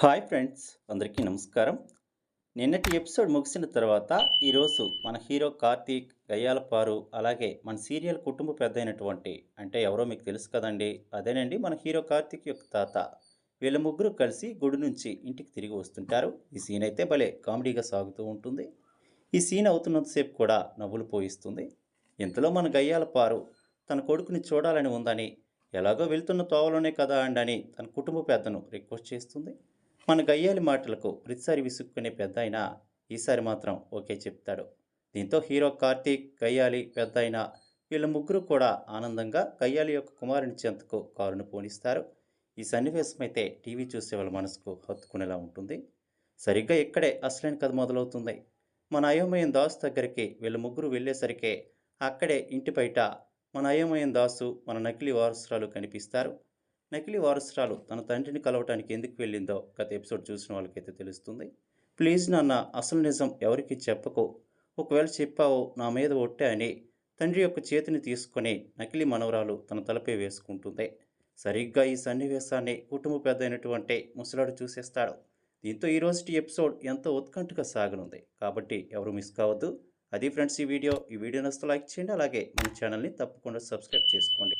Hi friends అందరికీ నమస్కారం. నిన్నటి ఎపిసోడ్ ముగిసిన తర్వాత ఈరోజు మన హీరో కార్తీక్ గయ్యాలపారు అలాగే మన సీరియల్ కుటుంబ పెద్ద అయినటువంటి అంటే ఎవరో మీకు తెలుసు కదండి అదేనండి మన హీరో కార్తీక్ యొక్క తాత. వీళ్ళ ముగ్గురు కలిసి గుడి నుంచి ఇంటికి తిరిగి వస్తుంటారు. ఈ సీన్ అయితే భలే కామెడీగా సాగుతూ ఉంటుంది. ఈ సీన్ అవుతున్నంతసేపు కూడా నవ్వులు పోయిస్తుంది. ఇంతలో మన గయ్యాలపారు తన కొడుకుని చూడాలని ఉందని ఎలాగో వెళ్తున్న తోవలోనే కదా అండని తన కుటుంబ పెద్దను రిక్వెస్ట్ చేస్తుంది. మన గయ్యాలి మాటలకు ప్రతిసారి విసుక్కునే పెద్ద అయినా ఈసారి మాత్రం ఓకే చెప్తాడు. దీంతో హీరో కార్తీక్ గయ్యాలి పెద్ద అయినా వీళ్ళ ముగ్గురు కూడా ఆనందంగా గయ్యాలి యొక్క కుమారుని చెంతకు కారును పోనిస్తారు. ఈ సన్నివేశం అయితే టీవీ చూసే వాళ్ళ మనసుకు హత్తుకునేలా ఉంటుంది. సరిగ్గా ఇక్కడే అసలైన కథ మొదలవుతుంది. మన అయోమయం దాసు దగ్గరికి వీళ్ళ ముగ్గురు వెళ్ళేసరికే అక్కడే ఇంటి బయట మన అయోమయం దాసు మన నకిలీ వారసురాలు కనిపిస్తారు. నకిలీ వారసురాలు తన తండ్రిని కలవటానికి ఎందుకు వెళ్ళిందో గత ఎపిసోడ్ చూసిన వాళ్ళకైతే తెలుస్తుంది. ప్లీజ్ నాన్న అసలు నిజం ఎవరికి చెప్పకు. ఒకవేళ చెప్పావో నా మీద ఒట్టే అని తండ్రి యొక్క చేతిని తీసుకొని నకిలీ మనవరాలు తన తలపై వేసుకుంటుంది. సరిగ్గా ఈ సన్నివేశాన్ని కుటుంబ పెద్ద అయినటువంటి ముసలాడు చూసేస్తాడు. దీంతో ఈరోజు ఎపిసోడ్ ఎంతో ఉత్కంఠగా సాగనుంది. కాబట్టి ఎవరు మిస్ కావద్దు. అది ఫ్రెండ్స్ ఈ వీడియో. ఈ వీడియో నచ్చితే లైక్ చేయండి. అలాగే మన ఛానల్ని తప్పకుండా సబ్స్క్రైబ్ చేసుకోండి.